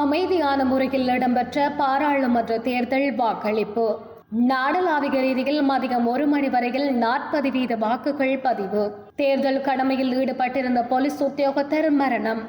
அமைதியான முறையில் இடம்பெற்ற பாராளுமன்ற தேர்தல் வாக்களிப்பு. நாடளாவிய ரீதியில் மதியம் ஒரு மணி வரையில் நாற்பது வீத வாக்குகள் பதிவு. தேர்தல் கடமையில் ஈடுபட்டிருந்த போலீஸ் உத்தியோகத்தர் மரணம்.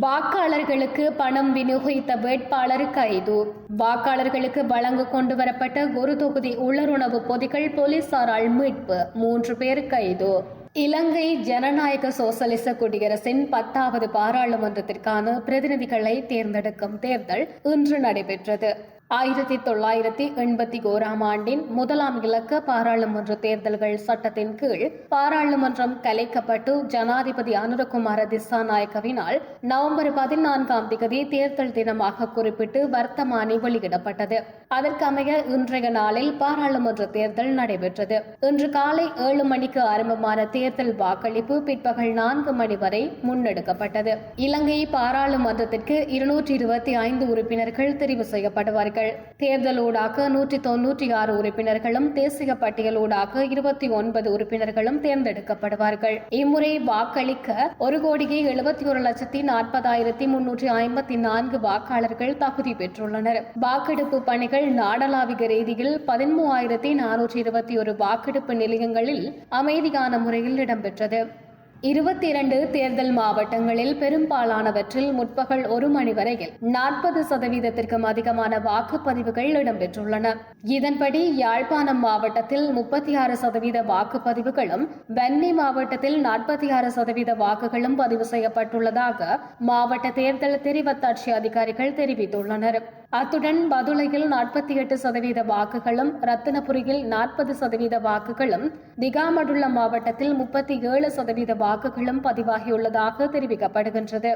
வாக்காளர்களுக்கு பணம் விநியோகித்த வேட்பாளர் கைது. வாக்காளர்களுக்கு வழங்க கொண்டு வரப்பட்ட ஒரு தொகுதி உள்ளுணவு பொதிகள் போலீசாரால் மீட்பு. மூன்று பேர் கைது. இலங்கை ஜனநாயக சோசலிச குடியரசின் பத்தாவது பாராளுமன்றத்திற்கான பிரதிநிதிகளை தேர்ந்தெடுக்கும் தேர்தல் இன்று நடைபெற்றது. ஆயிரத்தி தொள்ளாயிரத்தி எண்பத்தி ஓராம் ஆண்டின் முதலாம் இலக்க பாராளுமன்ற தேர்தல்கள் சட்டத்தின் கீழ் பாராளுமன்றம் கலைக்கப்பட்டு ஜனாதிபதி அனுரகுமார திசாநாயக்கவினால் நவம்பர் பதினான்காம் திகதி தேர்தல் தினமாக குறிப்பிட்டு வர்த்தமானி வெளியிடப்பட்டது. அதற்கமைய இன்றைய நாளில் பாராளுமன்ற தேர்தல் நடைபெற்றது. இன்று காலை ஏழு மணிக்கு ஆரம்பமான தேர்தல் வாக்களிப்பு பிற்பகல் நான்கு மணி வரை முன்னெடுக்கப்பட்டது. இலங்கை பாராளுமன்றத்திற்கு இருநூற்றி இருபத்தி ஐந்து உறுப்பினர்கள் தெரிவு செய்யப்படுவார்கள். உறுப்பினர்கள் தேர்தலூடாக நூற்றி தொன்னூற்றி ஆறு உறுப்பினர்களும் தேசிய பட்டியலூடாக இருபத்தி ஒன்பது உறுப்பினர்களும் தேர்ந்தெடுக்கப்படுவார்கள். இம்முறை வாக்களிக்க ஒரு கோடியே எழுபத்தி ஒரு லட்சத்தி நாற்பதாயிரத்தி முன்னூற்றி ஐம்பத்தி நான்கு வாக்காளர்கள் தகுதி பெற்றுள்ளனர். வாக்கெடுப்பு பணிகள் நாடளாவிய ரீதியில் பதிமூவாயிரத்தி நானூற்றி இருபத்தி ஒரு வாக்கெடுப்பு நிலையங்களில் அமைதியான முறையில் இடம்பெற்றது. இருபத்தி இரண்டு தேர்தல் மாவட்டங்களில் பெரும்பாலானவற்றில் முற்பகல் ஒரு மணி வரையில் நாற்பது சதவீதத்திற்கும் அதிகமான வாக்குப்பதிவுகள் இடம்பெற்றுள்ளன. இதன்படி யாழ்ப்பாணம் மாவட்டத்தில் முப்பத்தி ஆறு சதவீத வாக்குப்பதிவுகளும் வன்னி மாவட்டத்தில் நாற்பத்தி ஆறு சதவீத வாக்குகளும் பதிவு செய்யப்பட்டுள்ளதாக மாவட்ட தேர்தல் தெரிவத்தாட்சி அதிகாரிகள் தெரிவித்துள்ளனர். அத்துடன் பதுளையில் நாற்பத்தி எட்டு சதவீத வாக்குகளும் ரத்தினபுரியில் நாற்பது சதவீத வாக்குகளும் திகாமடுள்ள மாவட்டத்தில் முப்பத்தி ஏழு சதவீத வாக்குகளும் பதிவாகியுள்ளதாக தெரிவிக்கப்படுகின்றது.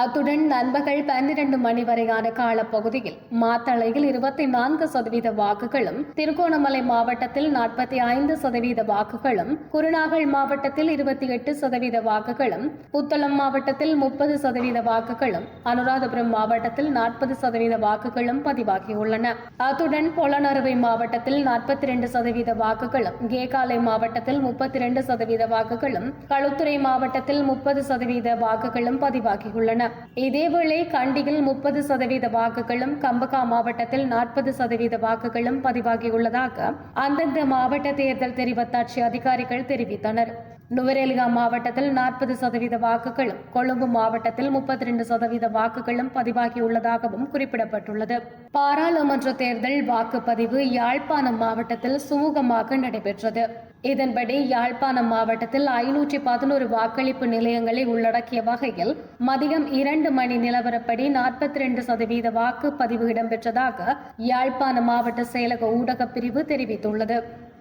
அத்துடன் நண்பகல் பன்னிரண்டு மணி வரையான காலப்பகுதியில் மாத்தளையில் இருபத்தி நான்கு சதவீத வாக்குகளும் திருகோணமலை மாவட்டத்தில் நாற்பத்தி ஐந்து சதவீத வாக்குகளும் குருநாகல் மாவட்டத்தில் இருபத்தி எட்டு சதவீத வாக்குகளும் புத்தளம் மாவட்டத்தில் முப்பது சதவீத வாக்குகளும் அனுராதபுரம் மாவட்டத்தில் நாற்பது சதவீத வாக்குகளும் பதிவாகியுள்ளன. அத்துடன் பொலனறுவை மாவட்டத்தில் நாற்பத்தி இரண்டு சதவீத வாக்குகளும் கேகாலை மாவட்டத்தில் முப்பத்தி இரண்டு சதவீத வாக்குகளும் களுத்துறை மாவட்டத்தில் முப்பது சதவீத வாக்குகளும் பதிவாகியுள்ளன. இதேவேளை கண்டியில் முப்பது சதவீத வாக்குகளும் கம்பகா மாவட்டத்தில் நாற்பது சதவீத வாக்குகளும் பதிவாகியுள்ளதாக அந்தந்த மாவட்ட தேர்தல் தெரிவத்தாட்சி அதிகாரிகள் தெரிவித்தனர். நுவரேலியா மாவட்டத்தில் நாற்பது சதவீத வாக்குகளும் கொழும்பு மாவட்டத்தில் முப்பத்தி ரெண்டு சதவீத வாக்குகளும் பதிவாகியுள்ளதாகவும் குறிப்பிடப்பட்டுள்ளது. பாராளுமன்ற தேர்தல் வாக்குப்பதிவு யாழ்ப்பாணம் மாவட்டத்தில் சுமூகமாக நடைபெற்றது. இதன்படி யாழ்ப்பாணம் மாவட்டத்தில் ஐநூற்றி பதினோரு வாக்களிப்பு நிலையங்களை உள்ளடக்கிய வகையில் மதியம் இரண்டு மணி நிலவரப்படி நாற்பத்தி ரெண்டு சதவீத வாக்குப்பதிவு இடம்பெற்றதாக யாழ்ப்பாண மாவட்ட செயலக ஊடகப் பிரிவு தெரிவித்துள்ளது.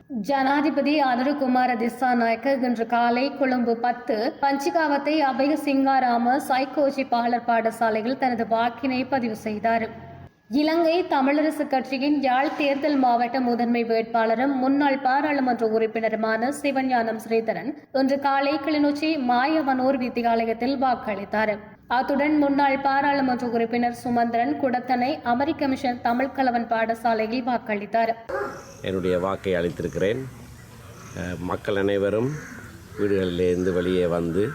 ஜனாதிபதி அனுருகுமார திசாநாயக்க இன்று காலை கொழும்பு பத்து பஞ்சிகாவத்தை அபய சிங்காராம சைக்கோஜி பாலர் பாடசாலையில் தனது வாக்கினை பதிவு செய்தார். இலங்கை தமிழரசு கட்சியின் யாழ் தேர்தல் மாவட்ட முதன்மை வேட்பாளரும் முன்னாள் பாராளுமன்ற உறுப்பினருமான சிவஞானம் ஸ்ரீதரன் இன்று காலை கிளிநொச்சி மாயவனூர் வித்தியாலயத்தில் வாக்களித்தார். அத்துடன் முன்னாள் பாராளுமன்ற உறுப்பினர் சுமந்திரன் குடத்தனை அமெரிக்க மிஷன் தமிழ் கலவன் பாடசாலையில் வாக்களித்தார். என்னுடைய வாக்கை அளித்திருக்கிறேன். மக்கள் அனைவரும் வீடுகளிலிருந்து வெளியே வந்து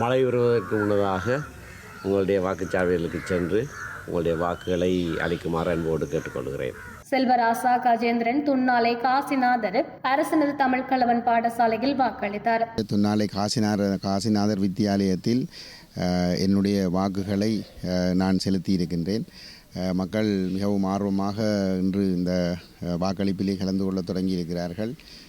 மழை வருவதற்கு முன்னதாக உங்களுடைய வாக்குச்சாவடிகளுக்கு சென்று உங்களுடைய வாக்குகளை அளிக்குமாறு அன்போடு கேட்டுக்கொள்கிறேன். செல்வராசா கஜேந்திரன் துன்னாலை காசிநாதர் அரசினர் தமிழ் கலவன் பாடசாலையில் வாக்களித்தார். துன்னாலை காசினார் காசிநாதர் வித்தியாலயத்தில் அஹ், என்னுடைய வாக்குகளை நான் செலுத்தி இருக்கின்றேன் அஹ், மக்கள் மிகவும் ஆர்வமாக இன்று இந்த வாக்களிப்பிலே கலந்து கொள்ள தொடங்கி இருக்கிறார்கள் அஹ்,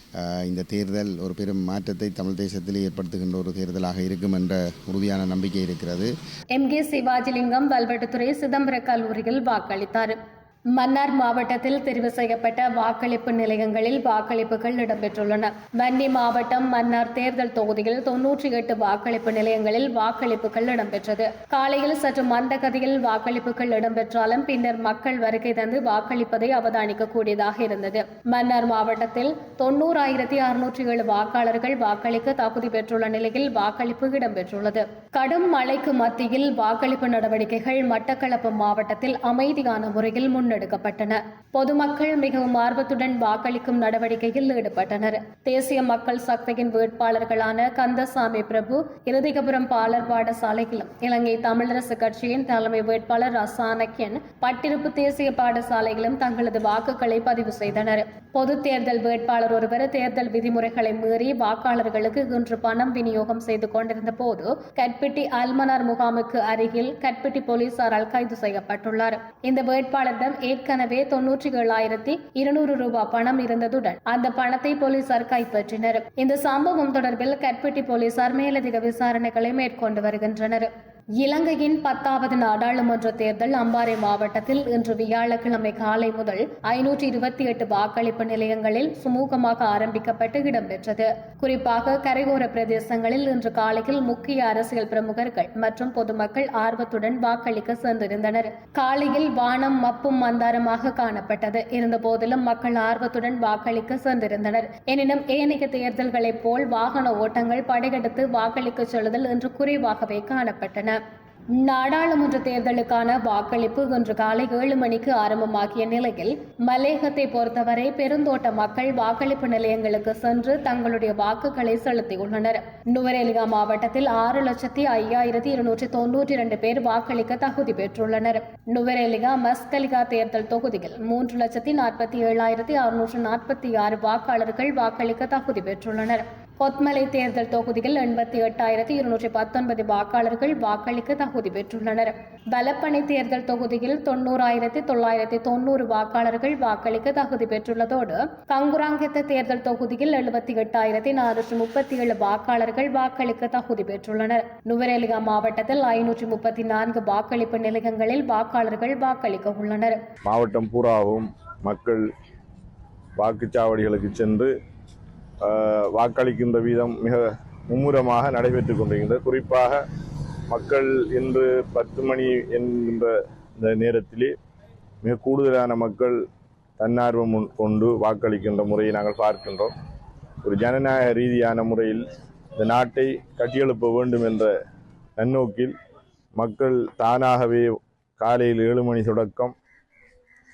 இந்த தேர்தல் ஒரு பெரும் மாற்றத்தை தமிழ் தேசத்தில் ஏற்படுத்துகின்ற ஒரு தேர்தலாக இருக்கும் என்ற உறுதியான நம்பிக்கை இருக்கிறது. எம் கே சிவாஜிலிங்கம் வல்வெட்டுத்துறை சிதம்பர கல்லூரியில் வாக்களித்தார். மன்னார் மாவட்டத்தில் தெரிவு செய்யப்பட்ட வாக்களிப்பு நிலையங்களில் வாக்களிப்புகள் இடம்பெற்றுள்ளன. வன்னி மாவட்டம் மன்னார் தேர்தல் தொகுதியில் தொன்னூற்றி எட்டு வாக்களிப்பு நிலையங்களில் வாக்களிப்புகள் இடம்பெற்றது. காலையில் சற்று மந்தகதியில் வாக்களிப்புகள் இடம்பெற்றாலும் பின்னர் மக்கள் வருகை தந்து வாக்களிப்பதை அவதானிக்கக்கூடியதாக இருந்தது. மன்னார் மாவட்டத்தில் தொன்னூறாயிரத்தி அறுநூற்றி ஏழு வாக்காளர்கள் வாக்களிக்க தகுதி பெற்றுள்ள நிலையில் வாக்களிப்பு இடம்பெற்றுள்ளது. கடும் மழைக்கு மத்தியில் வாக்களிப்பு நடவடிக்கைகள் மட்டக்களப்பு மாவட்டத்தில் அமைதியான முறையில் முன் முன்னெடுக்கப்பட்டன. பொதுமக்கள் மிகவும் ஆர்வத்துடன் வாக்களிக்கும் நடவடிக்கையில் ஈடுபட்டனர். தேசிய மக்கள் சக்தியின் வேட்பாளர்களான கந்தசாமி பிரபு இருதிகபுரம் பாலர் பாடசாலையிலும் இலங்கை தமிழரசு கட்சியின் தலைமை வேட்பாளர் ரசானக்கியன் பட்டிருப்பு தேசிய பாடசாலையிலும் தங்களது வாக்குகளை பதிவு செய்தனர். பொது தேர்தல் வேட்பாளர் ஒருவர் தேர்தல் விதிமுறைகளை மீறி வாக்காளர்களுக்கு இன்று பணம் விநியோகம் செய்து கொண்டிருந்த போது கட்பிட்டி அல்மனார் முகாமுக்கு அருகில் கட்பிட்டி போலீசாரால் கைது செய்யப்பட்டுள்ளார். இந்த வேட்பாளரிடம் ஏற்கனவே தொன்னூற்றி ஏழாயிரத்தி இருநூறு ரூபாய் பணம் இருந்ததுடன் அந்த பணத்தை போலீசார் கைப்பற்றினர். இந்த சம்பவம் தொடர்பில் கட்பிட்டி போலீசார் மேலதிக விசாரணைகளை மேற்கொண்டு வருகின்றனர். இலங்கையின் பத்தாவது நாடாளுமன்ற தேர்தல் அம்பாறை மாவட்டத்தில் இன்று வியாழக்கிழமை காலை முதல் ஐநூற்றி இருபத்தி எட்டு வாக்களிப்பு நிலையங்களில் சுமூகமாக ஆரம்பிக்கப்பட்டு இடம்பெற்றது. குறிப்பாக கரையோர பிரதேசங்களில் இன்று காலையில் முக்கிய அரசியல் பிரமுகர்கள் மற்றும் பொதுமக்கள் ஆர்வத்துடன் வாக்களிக்க சென்றிருந்தனர் காலையில் வானம் மப்பும் மந்தாரமாக காணப்பட்டது. இருந்தபோதிலும் மக்கள் ஆர்வத்துடன் வாக்களிக்க சென்றிருந்தனர் எனினும் ஏனைய தேர்தல்களைப் போல் வாகன ஓட்டங்கள் படையெடுத்து வாக்களிக்க செல்லுதல் இன்று குறைவாகவே காணப்பட்டன. நாடாளுமன்ற தேர்தலுக்கான வாக்களிப்பு இன்று காலை ஏழு மணிக்கு ஆரம்பமாகிய நிலையில் மலேகத்தை பொறுத்தவரை பெருந்தோட்ட மக்கள் வாக்களிப்பு நிலையங்களுக்கு சென்று தங்களுடைய வாக்குகளை செலுத்தியுள்ளனர். நுவரேலியா மாவட்டத்தில் ஆறு லட்சத்தி ஐயாயிரத்தி இருநூற்றி தொன்னூற்றி இரண்டு பேர் வாக்களிக்க தகுதி பெற்றுள்ளனர். நுவரேலியா மஸ்கலிகா தேர்தல் தொகுதியில் மூன்று லட்சத்தி நாற்பத்தி ஏழாயிரத்தி அறுநூற்று நாற்பத்தி ஆறு வாக்காளர்கள் வாக்களிக்க தகுதி பெற்றுள்ளனர். பொத்மலை தேர்தல் தொகுதியில் எண்பத்தி எட்டாயிரத்தி இருநூற்றி பத்தொன்பது வாக்காளர்கள் வாக்களிக்க தகுதி பெற்றுள்ளனர். பலப்பனை தேர்தல் தொகுதியில் தொண்ணூறாயிரத்தி தொள்ளாயிரத்தி தொண்ணூறு வாக்காளர்கள் வாக்களிக்க தகுதி பெற்றுள்ளதோடு கங்குராங்கெத்த தேர்தல் தொகுதியில் எழுபத்தி எட்டாயிரத்தி நானூற்றி முப்பத்தி ஏழு வாக்காளர்கள் வாக்களிக்க தகுதி பெற்றுள்ளனர். நுவரேலியா மாவட்டத்தில் ஐநூற்றி முப்பத்தி நான்கு வாக்களிப்பு நிலையங்களில் வாக்காளர்கள் வாக்களிக்க உள்ளனர். மாவட்டம் பூராவும் மக்கள் வாக்குச்சாவடிகளுக்கு சென்று வாக்களிக்கின்ற வீதம் மிக மும்முரமாக நடைபெற்று கொண்டிருக்கின்றது. குறிப்பாக மக்கள் இன்று பத்து மணி என்கின்ற இந்த நேரத்திலே மிக கூடுதலான மக்கள் தன்னார்வம் முன் கொண்டு வாக்களிக்கின்ற முறையை நாங்கள் பார்க்கின்றோம். ஒரு ஜனநாயக ரீதியான முறையில் இந்த நாட்டை கட்டியெழுப்ப வேண்டும் என்ற நன்னோக்கில் மக்கள் தானாகவே காலையில் ஏழு மணி தொடக்கம்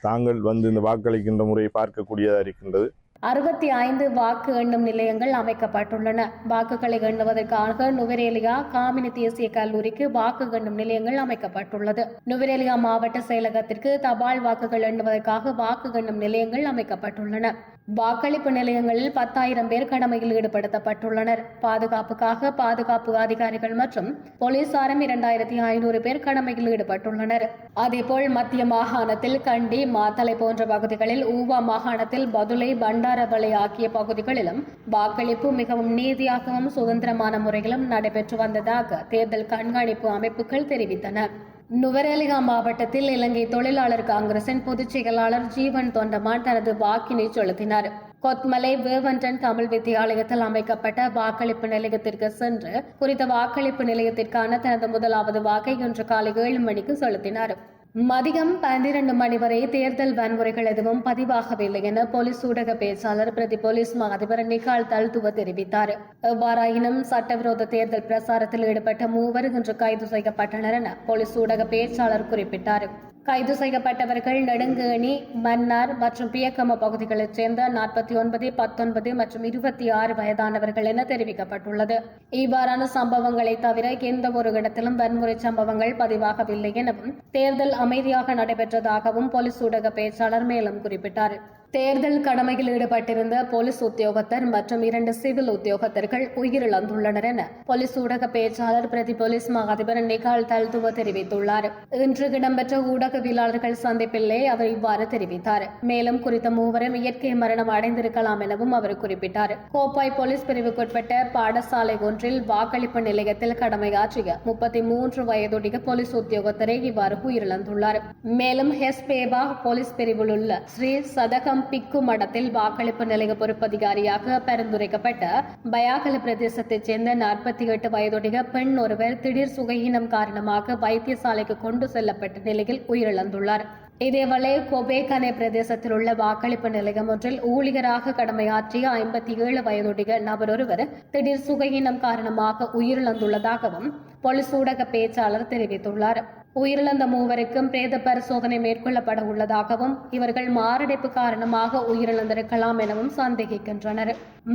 தாங்கள் வந்து இந்த வாக்களிக்கின்ற முறையை பார்க்கக்கூடியதாக இருக்கின்றது. அறுபத்தி ஐந்து வாக்கு எண்ணும் நிலையங்கள் அமைக்கப்பட்டுள்ளன. வாக்குகளை எண்ணுவதற்காக நுவரேலியா காமினி தேசிய கல்லூரிக்கு வாக்கு எண்ணும் நிலையங்கள் அமைக்கப்பட்டுள்ளது. நுவரேலியா மாவட்ட செயலகத்திற்கு தபால் வாக்குகள் எண்ணுவதற்காக வாக்கு எண்ணும் நிலையங்கள் அமைக்கப்பட்டுள்ளன. வாக்களிப்பு நிலையங்களில் பத்தாயிரம் பேர் கடமையில் ஈடுபடுத்தப்பட்டுள்ளனர். பாதுகாப்புக்காக பாதுகாப்பு அதிகாரிகள் மற்றும் போலீசாரும் இரண்டாயிரத்தி ஐநூறு பேர் கடமையில் ஈடுபட்டுள்ளனர். அதேபோல் மத்திய மாகாணத்தில் கண்டி மாத்தளை போன்ற பகுதிகளில் ஊவா மாகாணத்தில் பதுளை பண்டாரவளை ஆகிய பகுதிகளிலும் வாக்களிப்பு மிகவும் நீதியாகவும் சுதந்திரமான முறையிலும் நடைபெற்று வந்ததாக தேர்தல் கண்காணிப்பு அமைப்புகள் தெரிவித்தன. நுவரேலியா மாவட்டத்தில் இலங்கை தொழிலாளர் காங்கிரசின் பொதுச் செயலாளர் ஜீவன் தொண்டமான் தனது வாக்கினை செலுத்தினார். கொத்மலை வேவன்டன் தமிழ் வித்தியாலயத்தில் அமைக்கப்பட்ட வாக்களிப்பு நிலையத்திற்கு சென்று குறித்த வாக்களிப்பு நிலையத்திற்கான தனது முதலாவது வாக்கை இன்று காலை ஏழு மணிக்கு செலுத்தினார். மதியம் பன்னிரண்டு மணி வரை தேர்தல் வன்முறைகள் எதுவும் பதிவாகவில்லை என போலீஸ் ஊடக பேச்சாளர் பிரதி போலீஸ் மா அதிபர் நிகால் தல்துவ தெரிவித்தார். எவ்வாறாயினும் சட்டவிரோத தேர்தல் பிரசாரத்தில் ஈடுபட்ட மூவர் இன்று கைது செய்யப்பட்டனர் என போலீஸ் ஊடக பேச்சாளர் குறிப்பிட்டார். கைது செய்யப்பட்டவர்கள் நெடுங்கேணி மன்னார் மற்றும் பியக்கம பகுதிகளைச் சேர்ந்த நாற்பத்தி ஒன்பது பத்தொன்பது மற்றும் இருபத்தி ஆறு வயதானவர்கள் என தெரிவிக்கப்பட்டுள்ளது. இவ்வாறான சம்பவங்களை தவிர எந்த ஒரு இடத்திலும் வன்முறை சம்பவங்கள் பதிவாகவில்லை எனவும் தேர்தல் அமைதியாக நடைபெற்றதாகவும் போலீஸ் ஊடக பேச்சாளர் மேலும் குறிப்பிட்டார். தேர்தல் கடமையில் ஈடுபட்டிருந்த போலீஸ் உத்தியோகத்தர் மற்றும் இரண்டு சிவில் உத்தியோகத்தர்கள் உயிரிழந்துள்ளனர் என போலீஸ் ஊடக பேச்சாளர் பிரதி போலீஸ் மா அதிபர் நிகால் தல்துவ தெரிவித்துள்ளார். இன்று இடம்பெற்ற ஊடகவியலாளர்கள் சந்திப்பிலே அவர் இவ்வாறு தெரிவித்தார். மேலும் குறித்த மூவரும் இயற்கை மரணம் அடைந்திருக்கலாம் எனவும் அவர் குறிப்பிட்டார். கோப்பாய் போலீஸ் பிரிவுக்குட்பட்ட பாடசாலை ஒன்றில் வாக்களிப்பு நிலையத்தில் கடமையாற்றிய முப்பத்தி மூன்று வயதுடைய போலீஸ் உத்தியோகத்தரே இவ்வாறு உயிரிழந்துள்ளார். மேலும் ஹெஸ்பேபா போலீஸ் பிரிவில் உள்ள ஸ்ரீ சதகம் மாவட்டம் பிக்கு மடத்தில் வாக்களிப்பு நிலைய பொறுப்பதிகாரியாக பரிந்துரைக்கப்பட்ட பயாகல பிரதேசத்தைச் சேர்ந்த நாற்பத்தி எட்டு வயதுடைய பெண் ஒருவர் திடீர் சுகையினம் காரணமாக வைத்தியசாலைக்கு கொண்டு செல்லப்பட்ட நிலையில் உயிரிழந்துள்ளார். இதேவேளை கொபேகனே பிரதேசத்தில் உள்ள வாக்களிப்பு நிலையம் ஒன்றில் ஊழியராக கடமையாற்றிய ஐம்பத்தி ஏழு வயதுடைய நபர் ஒருவர் திடீர் சுகையினம் காரணமாக உயிரிழந்துள்ளதாகவும் பொலிஸ் ஊடக பேச்சாளர் தெரிவித்துள்ளார். உயிரிழந்த மூவருக்கும் பிரேத பரிசோதனை மேற்கொள்ளப்பட உள்ளதாகவும் இவர்கள் மாரடைப்பு காரணமாக உயிரிழந்திருக்கலாம் எனவும் சந்தேகிக்கின்றனர்.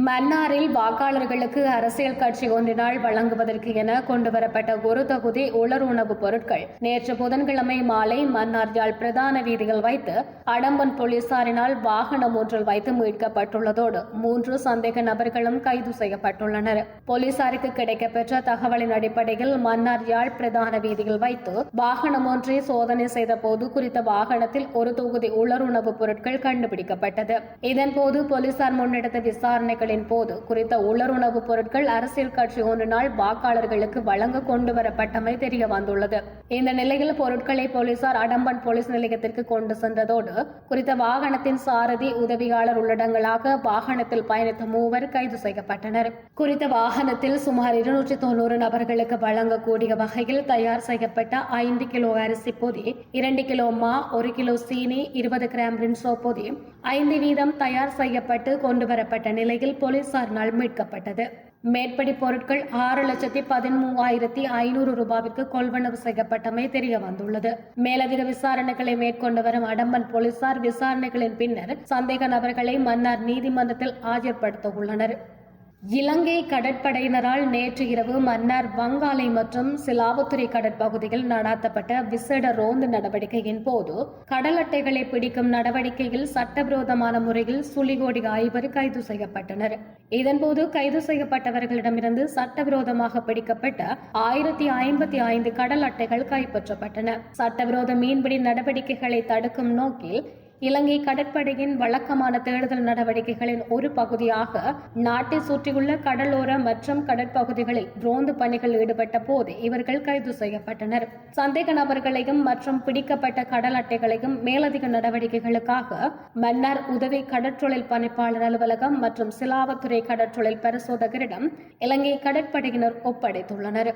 மன்னாரில் வாக்காளர்களுக்கு அரசியல் கட்சி ஒன்றினால் வழங்குவதற்கு என கொண்டுவரப்பட்ட ஒரு தொகுதி உலர் உணவுப் பொருட்கள். நேற்று புதன்கிழமை மாலை மன்னார் யாழ் பிரதான வீதியில் வைத்து அடம்பன் போலீசாரினால் வாகனம் ஒன்றில் வைத்து மீட்கப்பட்டுள்ளதோடு மூன்று சந்தேக நபர்களும் கைது செய்யப்பட்டுள்ளனர். போலீசாருக்கு கிடைக்கப்பெற்ற தகவலின் அடிப்படையில் மன்னார் யாழ் பிரதான வீதியில் வைத்து வாகனம் ஒன்றை சோதனை செய்த போது குறித்த வாகனத்தில் ஒரு தொகுதி உலர் உணவுப் பொருட்கள் கண்டுபிடிக்கப்பட்டது. இதன்போது போலீசார் முன்னெடுத்த விசாரணைகளின் போது குறித்த உலர் உணவுப் பொருட்கள் அரசியல் கட்சி ஒன்றினால் வாக்காளர்களுக்கு வழங்க கொண்டு வரப்பட்டமை தெரிய வந்துள்ளது. இந்த நிலையில் பொருட்களை போலீசார் அடம்பன் போலீஸ் நிலையத்திற்கு கொண்டு சென்றதோடு குறித்த வாகனத்தின் சாரதி உதவியாளர் உள்ளடங்களாக வாகனத்தில் பயணித்த மூவர் கைது செய்யப்பட்டனர். குறித்த வாகனத்தில் சுமார் இருநூற்றி தொன்னூறு நபர்களுக்கு வழங்கக்கூடிய வகையில் தயார் செய்யப்பட்ட ஐந்து கிலோ அரிசி பொதி இரண்டு கிலோ மா ஒரு கிலோ சீனி இருபது கிராம் ரின்சோ பொதி. ஐந்து வீதம் தயார் செய்யப்பட்டு கொண்டு வரப்பட்ட நிலையில் போலீசாரினால் மீட்கப்பட்டது. மேற்படி பொருட்கள் ஆறு லட்சத்தி பதிமூவாயிரத்தி ஐநூறு ரூபாய்க்கு கொள்வனவு செய்யப்பட்டமை தெரிய வந்துள்ளது. மேலதிக விசாரணைகளை மேற்கொண்டு வரும் அடம்பன் போலீசார் விசாரணைகளின் பின்னர் சந்தேக நபர்களை மன்னார் நீதிமன்றத்தில் ஆஜர்படுத்த உள்ளனர். இலங்கை கடற்படையினரால் நேற்று இரவு மன்னார் வங்காலை மற்றும் சிலாபத்துறை கடற்பகுதியில் நடாத்தப்பட்ட விசேட ரோந்து நடவடிக்கையின் போது கடல் அட்டைகளை பிடிக்கும் நடவடிக்கையில் சட்டவிரோதமான முறையில் சுழிகோடி ஐவர் கைது செய்யப்பட்டனர். இதன்போது கைது செய்யப்பட்டவர்களிடமிருந்து சட்டவிரோதமாக பிடிக்கப்பட்ட ஆயிரத்தி ஐம்பத்தி ஐந்து கடல் அட்டைகள் கைப்பற்றப்பட்டன. சட்டவிரோத மீன்பிடி நடவடிக்கைகளை தடுக்கும் நோக்கில் இலங்கை கடற்படையின் வழக்கமான தேடுதல் நடவடிக்கைகளின் ஒரு பகுதியாக நாட்டை சுற்றியுள்ள கடலோர மற்றும் கடற்பகுதிகளில் ரோந்து பணிகள் ஈடுபட்ட போது இவர்கள் கைது செய்யப்பட்டனர். சந்தேக நபர்களையும் மற்றும் பிடிக்கப்பட்ட கடல் அட்டைகளையும் மேலதிக நடவடிக்கைகளுக்காக மன்னார் உதவி கடற்றொழில் பணிப்பாளர் அலுவலகம் மற்றும் சிலாவத்துறை கடற்றொழில் பரிசோதகரிடம் இலங்கை கடற்படையினர் ஒப்படைத்துள்ளனர்.